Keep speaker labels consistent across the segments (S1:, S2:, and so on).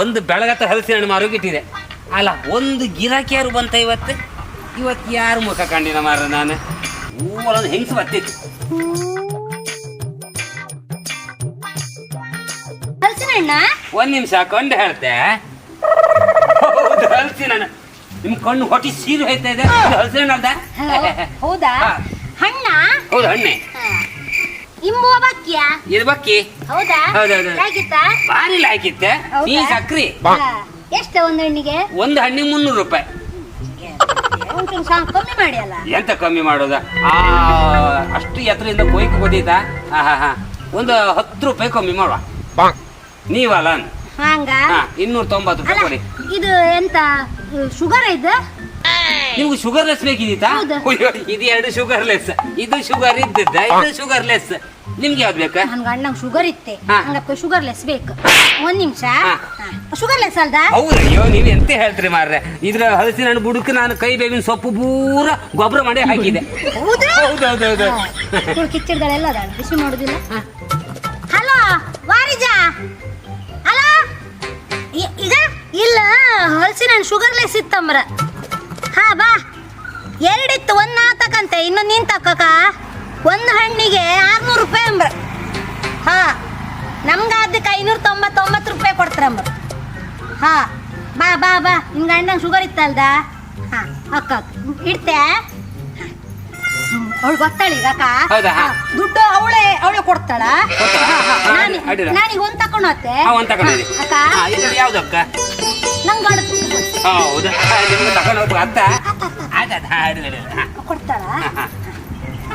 S1: ಒಂದು ಬೆಳಗತ್ತ ಹಲಸಿನ ಹಣ್ಣು ಮಾರೋಕೆ ಇಟ್ಟಿದೆ. ಅಲ್ಲ ಒಂದು ಗಿರಾಕಿ ಯಾರು ಬಂತ ಇವತ್ತು? ಇವತ್ತು ಯಾರು ಮುಖ ಕಂಡಿನ ಮಾರ ನಾನು? ಹೂವಲ್ಲ ಹೆಂಗಸು ಬರ್ತಿತ್ತು?
S2: ಹಲಸಿನ ಹಣ್ಣ
S1: ಒಂದ್ ನಿಮಿಷ ಕೊಂಡು ಹೇಳ್ತೆ. ಹೌದು ಹಲಸಿನ ಹಣ್ಣು ನಿಮ್ ಕಣ್ಣು ಹೊಟ್ಟಿ ಸೀರು ಹೋಯ್ತಾ ಇದೆ. ಹಲಸಿನ ಹಣ್ಣು ಅಲ್ದ?
S2: ಹೌದಾ. ಹಣ್ಣ?
S1: ಹೌದು ಹಣ್ಣೆ.
S2: ಇಂಬುವ ಬಾಕ್ಯ?
S1: ಇದು ಬಕ್ಕಿ
S2: ಹೌದಾ?
S1: ಹೌದು, ಹೌದು.
S2: ಹೇಗಿತ್ತಾ?
S1: ಭಾರಿ ನೀ ಸಕ್ರಿ.
S2: ಎಷ್ಟು ಒಂದು ಹಣ್ಣಿಗೆ?
S1: ಒಂದು ಹಣ್ಣಿಗೆ ಮುನ್ನೂರು ರೂಪಾಯಿ.
S2: ಕಮ್ಮಿ ಮಾಡಿ ಅಲ್ಲ
S1: ಎಂತ ಕಮ್ಮಿ ಮಾಡೋದ? ಆ ಅಷ್ಟು ಎತ್ತರಿಂದ ಕೊಯ್ಕು ಗೊತ್ತೈತಾ ಹಾ ಹಾ ಹಾ. ಒಂದು ಹತ್ತು ರೂಪಾಯಿ ಕಮ್ಮಿ ಮಾಡುವ. ನೀವಲ್ಲ
S2: ಹಂಗ?
S1: ಇನ್ನೂರ ತೊಂಬತ್ತು ರೂಪಾಯಿ ಕೊಡಿ.
S2: ಇದು ಎಂತ ಶುಗರ್ ಇದು?
S1: ನಿಮ್ಗೆ ಶುಗರ್ ಲೆಸ್ ಬೇಕಿದ್ದೀತಾ
S2: ಹೌದು.
S1: ಅಯ್ಯೋ, ಇದು ಎರಡು ಶುಗರ್ ಲೆಸ್ ಇದು ಶುಗರ್ ಇದ್ದದ್ದ ಇದು ಶುಗರ್ ಲೆಸ್ ನಿಮ್ಗೆ ಯಾವ್ದು ಬೇಕಾ?
S2: ನನ್ ಗಂಡಂಗ್ ಶುಗರ್ ಇತ್ತೆ.
S1: ಹಾ.
S2: ಹಂಗಪ್ಪ ಶುಗರ್ ಲೆಸ್ ಬೇಕು. ಒಂದ್ ನಿಮಿಷ.
S1: ಹಾ.
S2: ಶುಗರ್ ಲೆಸ್ ಅಲ್ದಾ?
S1: ಹೌದು ಅಯ್ಯೋ ನೀವ್ ಎಂತ ಹೇಳ್ತೀರಿ ಮಾರ್ರೆ? ಇದ್ರ ಹಲಸಿನ ಹಣ್ಣು ಬುಡಕ್ಕೆ ನಾನು ಕೈ ಬೇವಿನ ಸೊಪ್ಪು ಪೂರ ಗೊಬ್ಬರ ಮಾಡಿ ಹಾಕಿದೆ
S2: ಹೌದಾ?
S1: ಹೌದೌದೌದು
S2: ಇವ್ಳು ಕಿಚ್ಚಡ್ಗಳೆಲ್ಲ ಅದಾಳ ಬಿಸಿ ಮಾಡುದಿಲ್ಲ. ಹಲೋ ವಾರಿಜ. ಹಲೋ? ಈಗ? ಇಲ್ಲ ಹಲಸಿನ ಹಣ್ಣು ಶುಗರ್ ಲೆಸ್ ಇತ್ತಂಬ್ರ. ಹಾ ಬಾ. ಎರಡಿತ್ತು ಒಂದ್ ನಾ ತಕಂತೆ ಇನ್ನು ನೀನ್ ತಕ್ಕಕ? ಒಂದು ಹಣ್ಣಿಗೆ ಆರ್ನೂರು ರೂಪಾಯಿ ಅಂಬ್ರ. ಹಾ ನಮ್ಗ ಅದಕ್ಕೆ ಐನೂರ ತೊಂಬತ್ತೊಂಬತ್ತು ರೂಪಾಯಿ ಕೊಡ್ತಾರಂಬ್ರ ಹಾ ಬಾ ಬಾ ಬಾ. ನಿನ್ ಗಂಡಂಗ್ ಶುಗರ್ ಇತ್ತಲ್ದ? ಹಾ ಅಕ್ಕ ಇಡ್ತೆ? ಅವಳು ಗೊತ್ತಾಳ ಅಕ್ಕ? ದುಡ್ಡು ಅವಳೆ ಅವ್ಳೆ ಕೊಡ್ತಾಳ. ನಾನೀಗ ಒಂದ್ ತಕೊಂಡು ಹೋಗ್ತೆ ಅಕ್ಕ? ನಂಗೆ
S1: ಹೌದಾ. ನಿಮ್ಗೆ ತಗೊಂಡು ಹೋಗ್ಬೇಕು ಅತ್ತ ಆಯ್ತು ಆಯ್ತು ಹಾ. ಹಾ
S2: ಕೊಡ್ತಾಳ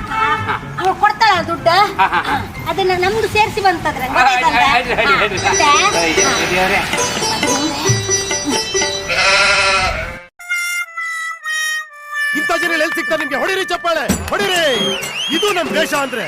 S1: ಹಾ,
S2: ಕೊಡ್ತಾಳ ದುಡ್ಡು. ಅದನ್ನ ನಮ್ದು ಸೇರಿಸಿ ಬಂತದ್ರೆ.
S3: ಇಂಥ ಜನ ಎಲ್ಲಿ ಸಿಗ್ತಾರೆ ನಿಮ್ಗೆ? ಹೊಡಿರಿ ಚಪ್ಪಾಳೆ ಹೊಡಿರಿ. ಇದು ನಮ್ ದೇಶ ಅಂದ್ರೆ.